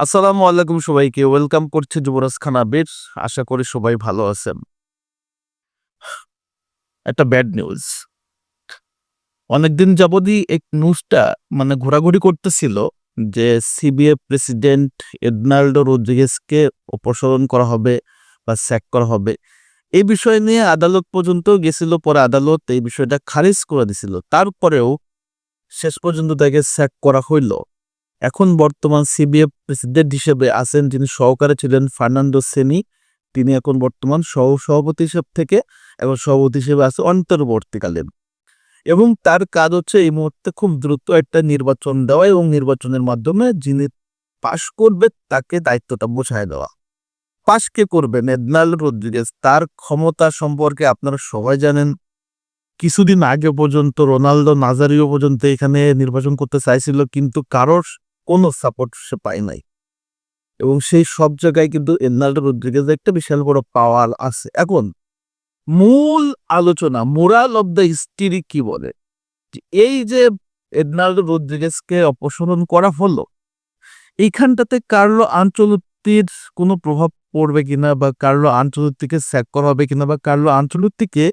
আসসালামু আলাইকুম সবাইকে। ওয়েলকাম করছে যুবরাজ খান আবির আশা করি সবাই ভালো আছেন। একটা ব্যাড নিউজ অনেকদিন যাবতই এক নিউজটা মানে ঘোরাঘুরি করতেছিল যে সিবিএ প্রেসিডেন্ট এডনাল্ডো রোদ্রিগেসকে অপসারণ করা হবে বা স্যাক করা হবে। এই বিষয় নিয়ে আদালত পর্যন্ত গেছিল, পরে আদালত এই বিষয়টা খারিজ করে দিছিল। তারপরেও শেষ পর্যন্ত তাকে স্যাক করা হইল। এখন বর্তমান সিবিএফ প্রেসিডেন্ট হিসেবে আছেন যিনি সহকারে ছিলেন ফার্নান্ডো সেনি। তিনি এখন বর্তমান সহ সভাপতি হিসেব থেকে এবং সভাপতি হিসেবে আছে অন্তর্বর্তীকালীন। এবং তার কাজ হচ্ছে এই মুহূর্তে খুব দ্রুত একটা নির্বাচন দেওয়া এবং নির্বাচনের মাধ্যমে যিনি পাশ করবে তাকে দায়িত্বটা বোঝায় দেওয়া। পাশ কে করবেন নেদনাল রদ্রিগেজ। তার ক্ষমতা সম্পর্কে আপনারা সবাই জানেন। কিছুদিন আগে পর্যন্ত রোনালদো নাজারিও পর্যন্ত এখানে নির্বাচন করতে চাইছিল, কিন্তু কারোর কোনো সাপোর্ট সে পায় নাই। এবং সেই সব জায়গায় কিন্তু এনাল্ডো রদ্রিগেজ একটা বিশাল বড় পাওয়ার আছে। এখন, মূল আলোচনা মোরাল অব দ্য হিস্ট্রি কি বলে? এই যে এডনাল্ডো রদ্রিগেজকে অপসারণ করা হলো, এইখানটাতে কার্লো আঞ্চলতির কোনো প্রভাব পড়বে কিনা বা কার্লো আঞ্চলতিকে স্যাক করা হবে কিনা বা কার্লো আঞ্চলতিকে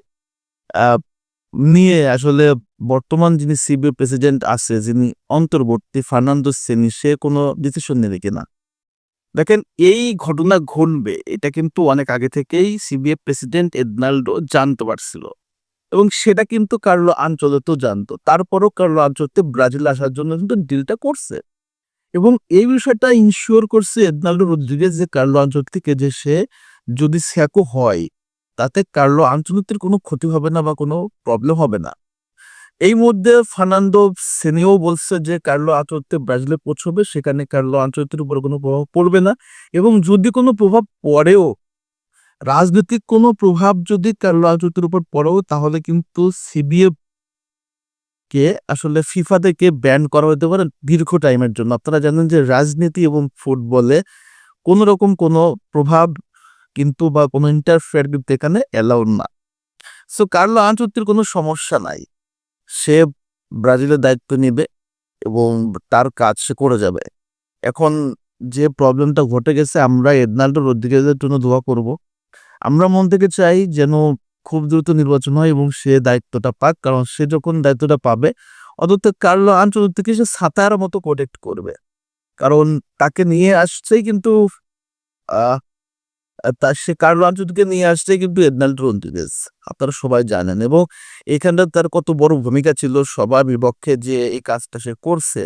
নিয়ে আসলে বর্তমান যিনি সিবিএ প্রেসিডেন্ট আছে, যিনি অন্তর্বর্তী ফার্নান্দো সেনি, সে কোনো ডিসিশন নেবে কিনা দেখেন, এই ঘটনা ঘটবে, এটা কিন্তু অনেক আগে থেকেই সিবিএ প্রেসিডেন্ট এডনাল্ডো জানতে পারছিল। এবং সেটা কিন্তু কার্লো আঞ্চলতেও জানতো। তারপরও কার্লো আঞ্চলতে ব্রাজিল আসার জন্য কিন্তু ডিলটা করছে। এবং এই বিষয়টা ইনশিওর করছে এডনাল্ডো রদ্রিগেজ যে কার্লো আঞ্চলতিকে যে সে যদি স্যাকো হয়, তাতে কার্লো আঞ্চলিকের কোনো ক্ষতি হবে না বা কোনো প্রবলেম হবে না। এই মধ্যে ফার্নান্দো সেনিও বলছে যে কার্লো আঞ্চলিকতে ব্রাজিলে পৌঁছবে, সেখানে কার্লো আঞ্চলিকের উপর কোনো প্রভাব পড়বে না এবং যদি কোনো প্রভাব পড়েও, রাজনৈতিক কোনো প্রভাব যদি কার্লো আঞ্চলিকের উপর পড়েও, তাহলে কিন্তু সিবিএ কে আসলে ফিফা থেকে ব্যান করা হতে পারে দীর্ঘ টাইমের জন্য। আপনারা জানেন যে রাজনীতি এবং ফুটবলে কোনো রকম কোনো প্রভাব কিন্তু বা কোনো ইন্টারফেয়ার কিন্তু এখানে অ্যালাউড না। সো কার্লো আঞ্চলিকের কোনো সমস্যা নাই। সে ব্রাজিলের দায়িত্ব নেবে এবং তার কাজ সে করে যাবে। এখন যে প্রবলেমটা ঘটে গেছে, আমরা এডনাল্ডো রদ্রিগেজের জন্য দোয়া করব। আমরা মন থেকে চাই যেন খুব দ্রুত নির্বাচন হয় এবং সে দায়িত্বটা পাক, কারণ সে যখন দায়িত্বটা পাবে অন্তত কার্লো আঞ্চলিক থেকে সে সাঁতার মতো প্রোটেক্ট করবে। কারণ তাকে নিয়ে আসছেই কিন্তু আহ তা সে কার্লো আঞ্চলিককে নিয়ে আসছে কিন্তু এডনাল্ডো রদ্রিগেজ আপনারা সবাই জানেন এবং এখানটা তার কত বড় ভূমিকা ছিল সবার বিপক্ষে যে এই কাজটা সে করছে।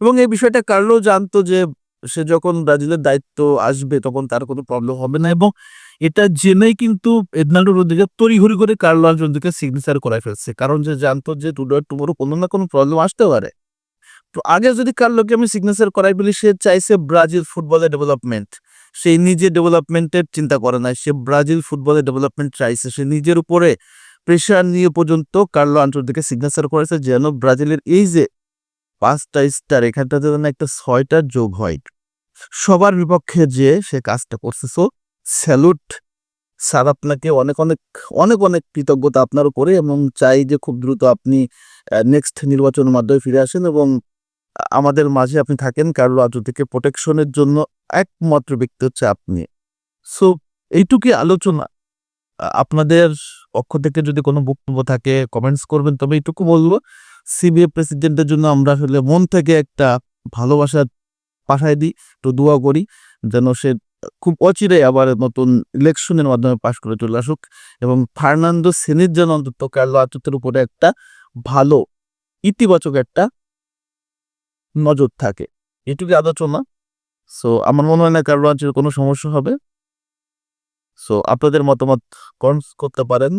এবং এই বিষয়টা কার্লো জানতো যে সে যখন ব্রাজিলের দায়িত্ব আসবে তখন তার কোনো প্রবলেম হবে না এবং এটা জেনেই কিন্তু এডনাল্ডো রদ্রিগেজ তড়িঘড়ি করে কার্লো আঞ্চলিককে সিগনেচার করাই ফেলছে। কারণ যে জানতো যে টুডে টুমোরো কোনো না কোনো প্রবলেম আসতে পারে। তো আগে যদি কার্লোকে আমি সিগনেচার করাই বলি, সে চাইছে ব্রাজিল ফুটবলের ডেভেলপমেন্ট সে নিজে ডেভেলপমেন্টের চিন্তা করে না সে ব্রাজিল ফুটবলের ডেভেলপমেন্ট চাইছে। সে নিজের উপরে প্রেশার নিয়ে পর্যন্ত কার্লো আঞ্চলিককে সিগনেচার করেছে যেন ব্রাজিলের এই যে পাঁচটা স্টার এখানটাতে যেন একটা ছয়টার যোগ হয়। সবার বিপক্ষে যে সে কাজটা করছে। সো স্যালুট স্যার আপনাকে অনেক অনেক অনেক অনেক কৃতজ্ঞতা আপনার উপরে এবং চাই যে খুব দ্রুত আপনি নেক্সট নির্বাচনের মাধ্যমে ফিরে আসেন এবং আমাদের মাঝে আপনি থাকেন কার্লো আঞ্চলিককে প্রোটেকশনের জন্য একমাত্র ব্যক্তি হচ্ছে আপনি। সো এইটুকুই আলোচনা। আপনাদের পক্ষ থেকে যদি কোনো বক্তব্য থাকে কমেন্টস করবেন, তবে এইটুকু বলব সিবিএ প্রেসিডেন্টের জন্য আমরা আসলে মন থেকে একটা ভালোবাসা পাঠাই দিই তো দোয়া করি, যেন সে খুব অচিরে আবার নতুন ইলেকশনের মাধ্যমে পাশ করে চলে আসুক এবং ফার্নান্দো সেনির যেন অন্তত কার্লো আচুতের উপরে একটা ভালো, ইতিবাচক একটা নজর থাকে। এটুকু আলোচনা সো আমার মনে হয় না কারও আজকের কোনো সমস্যা হবে। সো আপনাদের মতামত কমেন্টস করতে পারেন।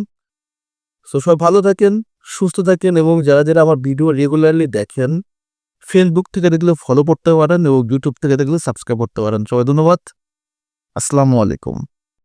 সো সবাই ভালো থাকেন, সুস্থ থাকেন এবং যারা যারা আমার ভিডিও রেগুলারলি দেখেন ফেসবুক থেকে দেখলে ফলো করতে পারেন এবং ইউটিউব থেকে দেখলে সাবস্ক্রাইব করতে পারেন। সবাই ধন্যবাদ। আসসালামু আলাইকুম।